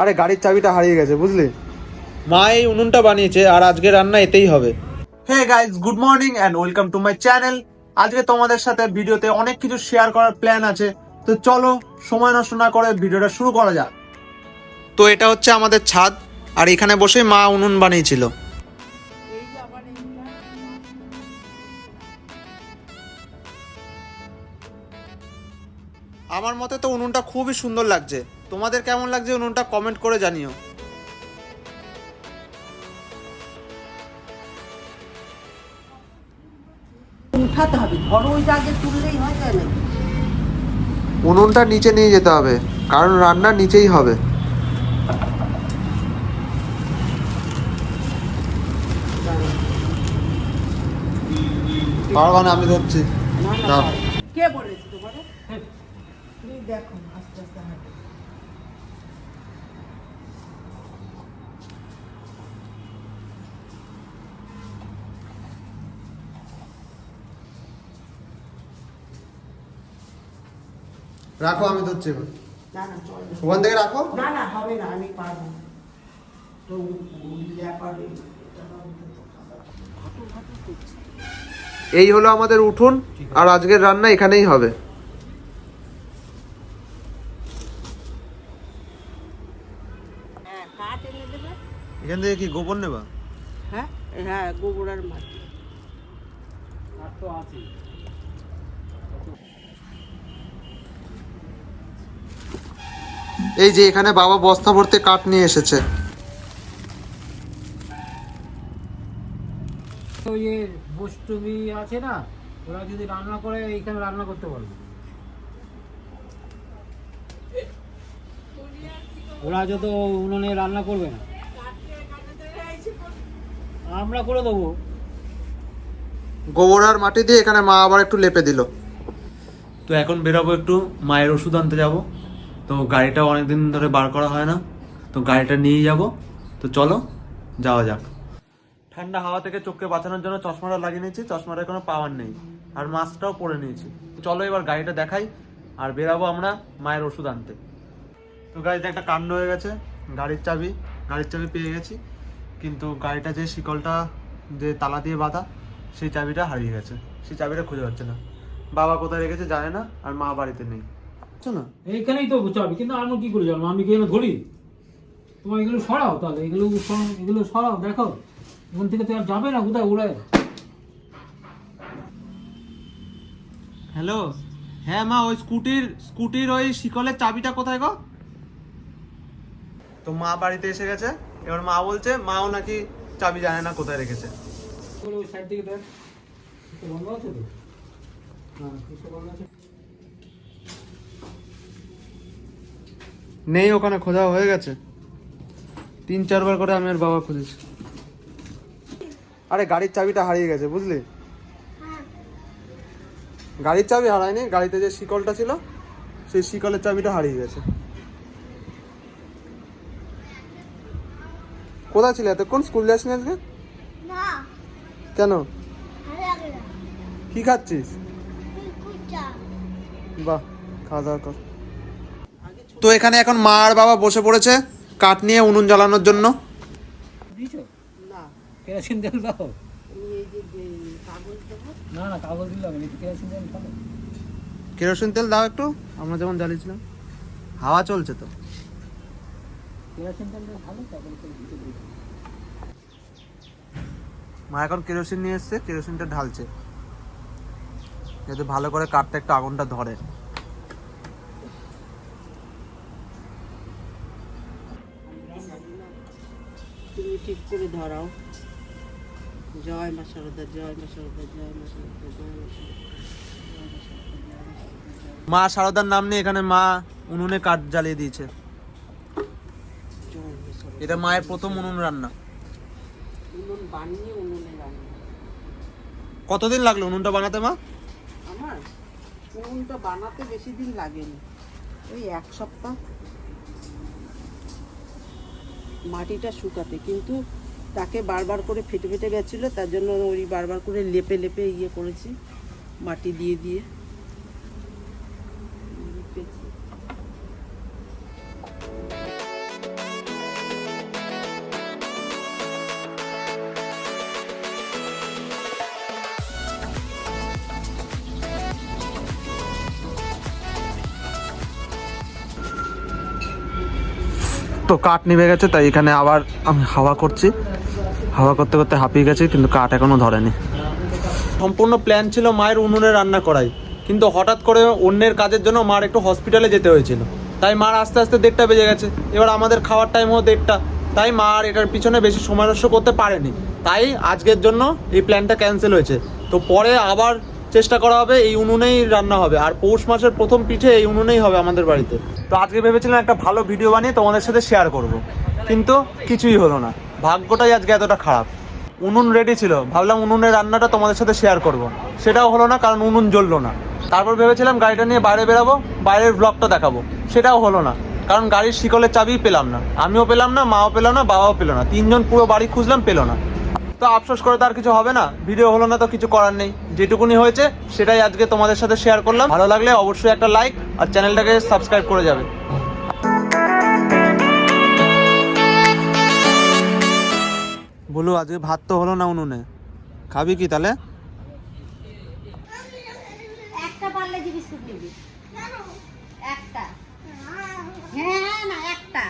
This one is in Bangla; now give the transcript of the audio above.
আরে গাড়ির চাবিটা হারিয়ে গেছে বুঝলি? মা এই উনুনটা বানিয়েছে আর আজকে রান্না এতেই হবে। Hey guys good morning and welcome to my channel. আজকে তোমাদের সাথে ভিডিওতে অনেক কিছু শেয়ার করার প্ল্যান আছে। তো চলো সময় নষ্ট না করে ভিডিওটা শুরু করা যাক। তো এটা হচ্ছে আমাদের ছাদ আর এখানে বসে মা উনুন বানিয়েছিল। আমার মতে তো উনুনটা খুবই সুন্দর লাগছে। তোমাদের কেমন লাগছে উনুনটা কমেন্ট করে জানিও। উঠাতে হবে। ধরো ওই জায়গায় তুললেই হয় যায় না উনুনটা নিচে নিয়ে যেতে হবে কারণ রান্না নিচেই হবে। আমি ধরছি। কে বলেছে তোমারে দেখো আস্তে আস্তে হাঁটো রাখো আমি ধরছি এবার। না না ওখান থেকে রাখো। না না হবে না আমি পারব তো পারবে তো এই হলো আমাদের উঠোন আর আজকের রান্না এখানেই হবে। হ্যাঁ এখান থেকে কি গোবর নেবা? হ্যাঁ হ্যাঁ গোবর আর মাটি। এই যে এখানে বাবা বস্তা ভর্তি কাঠ নিয়ে এসেছে। ওই আছে না ওরা যদি রান্না করে এইখানে রান্না করতে পারবে। ওরা যত উনুনে রান্না করবে না। আমরা করে দেবো। গোবর আর মাটি দিয়ে এখানে মা আবার একটু লেপে দিল। তো এখন বেরোবো একটু মায়ের ওষুধ আনতে যাব। তো গাড়িটা অনেকদিন ধরে বার করা হয় না, তো গাড়িটা নিয়ে যাব। তো চলো, যাওয়া যাক। ঠান্ডা হাওয়া থেকে চোখকে বাঁচানোর জন্য চশমাটা লাগিয়ে নিয়েছি চশমাটা কোনো পাওয়ার নেই। আর মাস্কটাও পরে নিয়েছি। চলো এবার গাড়িটা দেখাই, আর বেরাবো আমরা মায়ের ওষুধ আনতে। তো গাড়িতে একটা কাণ্ড হয়ে গেছে। গাড়ির চাবি গাড়ির চাবি পেয়ে গেছি। কিন্তু গাড়িটা যে শিকলটা, যে তালা দিয়ে বাঁধা, সেই চাবিটা হারিয়ে গেছে। সেই চাবিটা খুঁজে পাচ্ছে না। বাবা কোথায় রেখেছে জানে না, আর মা বাড়িতে নেই। না? এইখানেই তো চাবি কিন্তু আমি কি করে জানব? আমি কি ধরি? তোমার এগুলো সরাও তাহলে এগুলো এগুলো সরাও দেখো। এখান থেকে তো আর যাবে না কোথায় উড়ে হ্যালো? হ্যাঁ মা ওই স্কুটির স্কুটির ওই শিকলের চাবিটা কোথায় গো? তো মা বাড়িতে এসে গেছে। এবার মা বলছে মাও নাকি চাবি জানে না কোথায় রেখেছে। ওই সাইড থেকে দেখ। বন্ধ আছে তো? হ্যাঁ কিছু বন্ধ আছে। নেই ওখানে খোঁজা হয়ে গেছে। তিন চারবার করে আমি আর বাবা খুঁজেছি। আরে গাড়ির চাবিটা হারিয়ে গেছে বুঝলি? গাড়ির চাবি হারায়নি গাড়িতে যে শিকলটা ছিল সেই শিকলের চাবিটা হারিয়ে গেছে। কোথায় ছিল এতক্ষণ? স্কুল যাসনি আজকে? কেন? কি খাচ্ছিস? বাহ খাওয়া দাওয়া কর। তো এখানে এখন মা আর বাবা বসে পড়েছে কাঠ নিয়ে উনুন জ্বালানোর জন্য। কেরোসিন তেল দাও। একটু কেরোসিন তেল খাব। কেরোসিন তেল দাও একটু আমরা যেমন জ্বালিয়েছিলাম। হাওয়া চলছে তো। মা এখন কেরোসিন নিয়ে এসছে কেরোসিনটা ঢালছে। যাতে ভালো করে কাঠটা একটু আগুনটা ধরে। ঠিক করে ধরাও। জয় মা শারদা জয় মা শারদা জয় মা শারদা জয় মা মা সারদার নাম নিয়ে এখানে মা উনুনে কাঠ জ্বালিয়ে দিয়েছে। এটা মায়ের প্রথম উনুন রান্না। উনুন বানিয়ে উনুনে রান্না। কতদিন লাগল উনুনটা বানাতে মা? আমার? উনুনটা বানাতে বেশি দিন লাগেনি। ওই এক সপ্তাহ। মাটিটা শুকাতে, কিন্তু তাকে বারবার করে ফেটে ফেটে গেছিল, তার জন্য ওই বারবার করে লেপে লেপে ইয়ে করেছি, মাটি দিয়ে দিয়ে। তো কাঠ নিভে গেছে, তাই এখানে আবার আমি হাওয়া করছি। হাওয়া করতে করতে হাঁপিয়ে গেছি, কিন্তু কাঠ এখনও ধরেনি। সম্পূর্ণ প্ল্যান ছিল মায়ের উনুনে রান্না করাই, কিন্তু হঠাৎ করে অন্যের কাজের জন্য মার একটু হসপিটালে যেতে হয়েছিল। তাই মার আস্তে আস্তে দেড়টা বেজে গেছে। এবার আমাদের খাওয়ার টাইমও দেড়টা। তাই মা আর এটার পিছনে বেশি সময় নষ্ট করতে পারেনি। তাই আজকের জন্য এই প্ল্যানটা ক্যান্সেল হয়েছে। তো পরে আবার চেষ্টা করা হবে, এই উনুনেই রান্না হবে। আর পৌষ মাসের প্রথম পিঠে এই উনুনেই হবে আমাদের বাড়িতে। তো আজকে ভেবেছিলাম একটা ভালো ভিডিও বানিয়ে তোমাদের সাথে শেয়ার করব। কিন্তু কিছুই হলো না। ভাগ্যটাই আজকে এতটা খারাপ। উনুন রেডি ছিল। ভাবলাম উনুনের রান্নাটা তোমাদের সাথে শেয়ার করব। সেটাও হলো না, কারণ উনুন জ্বললো না। তারপর ভেবেছিলাম গাড়িটা নিয়ে বাইরে বেরাবো, বাইরের ব্লগটা দেখাবো। সেটাও হলো না। কারণ গাড়ির শিকলের চাবি পেলাম না। আমিও পেলাম না, মাও পেলাম না, বাবাও পেল না। তিনজন পুরো বাড়ি খুঁজলাম, পেল না। তো আফসোস করে তো আর কিছু হবে না। ভিডিও হলো না তো কিছু করার নেই। যেটুকুনি হয়েছে সেটাই আজকে তোমাদের সাথে শেয়ার করলাম। ভালো লাগলে অবশ্যই একটা লাইক আর চ্যানেলটাকে সাবস্ক্রাইব করে যাবে। বলু আজকে ভাত তো হলো না উনুনে। খাবি কি তাহলে? একটা পার্লেজি বিস্কুট নিবি। একটা। হ্যাঁ না একটা।